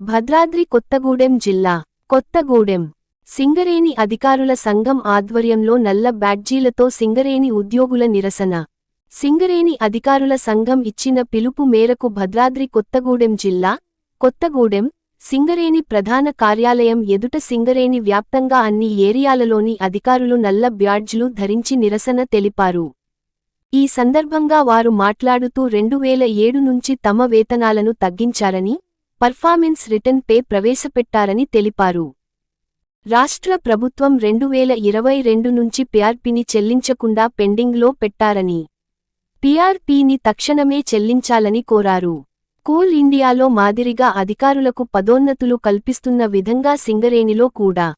భద్రాద్రి కొత్తగూడెం జిల్లా కొత్తగూడెం సింగరేణి అధికారుల సంఘం ఆధ్వర్యంలో నల్ల బ్యాడ్జీలతో సింగరేణి ఉద్యోగుల నిరసన. సింగరేణి అధికారుల సంఘం ఇచ్చిన పిలుపు మేరకు భద్రాద్రి కొత్తగూడెం జిల్లా కొత్తగూడెం సింగరేణి ప్రధాన కార్యాలయం ఎదుట సింగరేణి వ్యాప్తంగా అన్ని ఏరియాలలోని అధికారులు నల్ల బ్యాడ్జ్లు ధరించి నిరసన తెలిపారు. ఈ సందర్భంగా వారు మాట్లాడుతూ రెండు వేల ఏడు నుంచి తమ వేతనాలను తగ్గించారని పర్ఫార్మెన్స్ రిటర్న్ పే ప్రవేశపెట్టారని తెలిపారు. రాష్ట్ర ప్రభుత్వం రెండు వేల ఇరవై రెండు నుంచి పీఆర్పీని చెల్లించకుండా పెండింగ్లో పెట్టారని పీఆర్పీని తక్షణమే చెల్లించాలని కోరారు. కూల్ ఇండియాలో మాదిరిగా అధికారులకు పదోన్నతులు కల్పిస్తున్న విధంగా సింగరేణిలో కూడా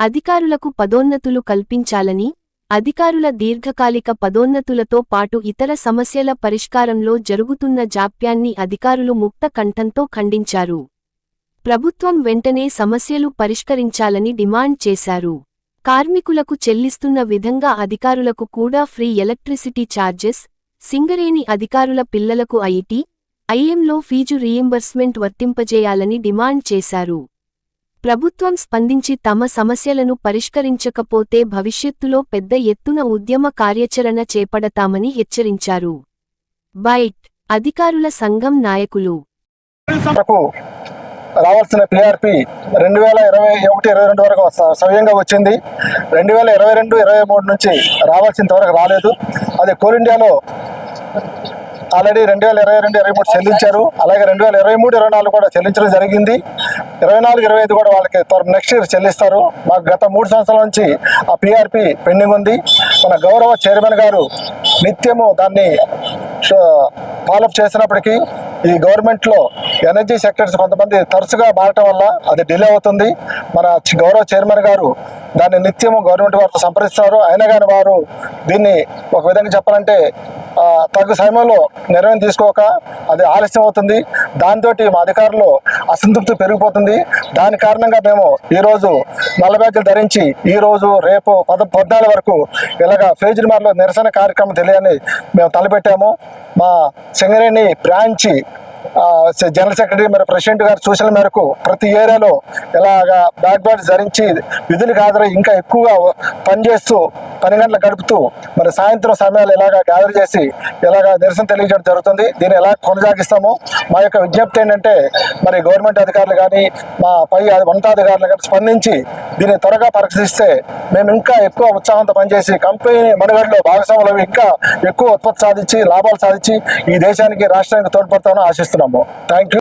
అధికారులకు పదోన్నతులు కల్పించాలని అధికారుల దీర్ఘకాలిక పదోన్నతులతో పాటు ఇతర సమస్యల పరిష్కారంలో జరుగుతున్న జాప్యాన్ని అధికారులు ముక్త కంఠంతో ఖండించారు. ప్రభుత్వం వెంటనే సమస్యలు పరిష్కరించాలని డిమాండ్ చేశారు. కార్మికులకు చెల్లిస్తున్న విధంగా అధికారులకు కూడా ఫ్రీ ఎలక్ట్రిసిటీ ఛార్జెస్ సింగరేణి అధికారుల పిల్లలకు ఐటీ ఐఎంలో ఫీజు రీయింబర్స్మెంట్ వర్తింపజేయాలని డిమాండ్ చేశారు. ప్రభుత్వం స్పందించి తమ సమస్యలను పరిష్కరించకపోతే భవిష్యత్తులో పెద్ద ఎత్తున ఉద్యమ కార్యాచరణ చేపడతామని హెచ్చరించారు. బైట్ అధికారుల సంఘం నాయకులు. రావాల్సిన పిఆర్పి రెండు వేల ఇరవై ఒకటి ఇరవై రెండు వరకు సవ్యంగా వచ్చింది. రెండు వేల ఇరవై రెండు ఇరవై మూడు నుంచి రావాల్సినంత వరకు రాలేదు. అది కోల్ ఇండియాలో ఆల్రెడీ రెండు వేల ఇరవై రెండు ఇరవై మూడు చెల్లించారు. అలాగే రెండు వేల ఇరవై మూడు ఇరవై నాలుగు కూడా చెల్లించడం జరిగింది. ఇరవై నాలుగు ఇరవై ఐదు కూడా వాళ్ళకి నెక్స్ట్ ఇయర్ చెల్లిస్తారు. మాకు గత మూడు సంవత్సరాల నుంచి ఆ పిఆర్పి పెండింగ్ ఉంది. మన గౌరవ చైర్మన్ గారు నిత్యము దాన్ని ఫాలోఅప్ చేసినప్పటికీ ఈ గవర్నమెంట్లో ఎనర్జీ సెక్టర్స్ కొంతమంది తరచుగా మారటం వల్ల అది డిలే అవుతుంది. మన గౌరవ చైర్మన్ గారు దాన్ని నిత్యము గవర్నమెంట్ వారితో సంప్రదిస్తారు. అయినా కానీ వారు దీన్ని ఒక విధంగా చెప్పాలంటే తగు సమయంలో నిర్ణయం తీసుకోక అది ఆలస్యం అవుతుంది. దాంతో మా అధికారులు అసంతృప్తి పెరిగిపోతుంది. దాని కారణంగా మేము ఈరోజు నల్ల బ్యాగులు ధరించి ఈరోజు రేపు పద పద్నాలుగు వరకు ఇలాగ ఫేజ్ మార్లో నిరసన కార్యక్రమం తెలియని మేము తలపెట్టాము. మా సింగరేణి బ్రాంచి జనరల్ సెక్రటరీ మరి ప్రెసిడెంట్ గారు సూచన మేరకు ప్రతి ఏరియాలో ఇలాగా బ్యాక్ బ్యాడ్స్ ధరించి విధులకు హాజరై ఇంకా ఎక్కువగా పనిచేస్తూ పని గంటలు గడుపుతూ మరి సాయంత్రం సమయాలు ఇలాగా గ్యాదర్ చేసి ఇలాగ నిరసన తెలియజేయడం జరుగుతుంది. దీన్ని ఎలా కొనసాగిస్తామో మా యొక్క విజ్ఞప్తి ఏంటంటే మరి గవర్నమెంట్ అధికారులు కానీ మా పై ఉన్నతాధికారులు కానీ స్పందించి దీన్ని త్వరగా పరీక్షిస్తే మేము ఇంకా ఎక్కువ ఉత్సాహంతో పనిచేసి కంపెనీ మనుగడలో భాగస్వాములు ఇంకా ఎక్కువ ఉత్పత్తి సాధించి లాభాలు సాధించి ఈ దేశానికి రాష్ట్రానికి తోడ్పడతామని ఆశిస్తున్నాము. Thank you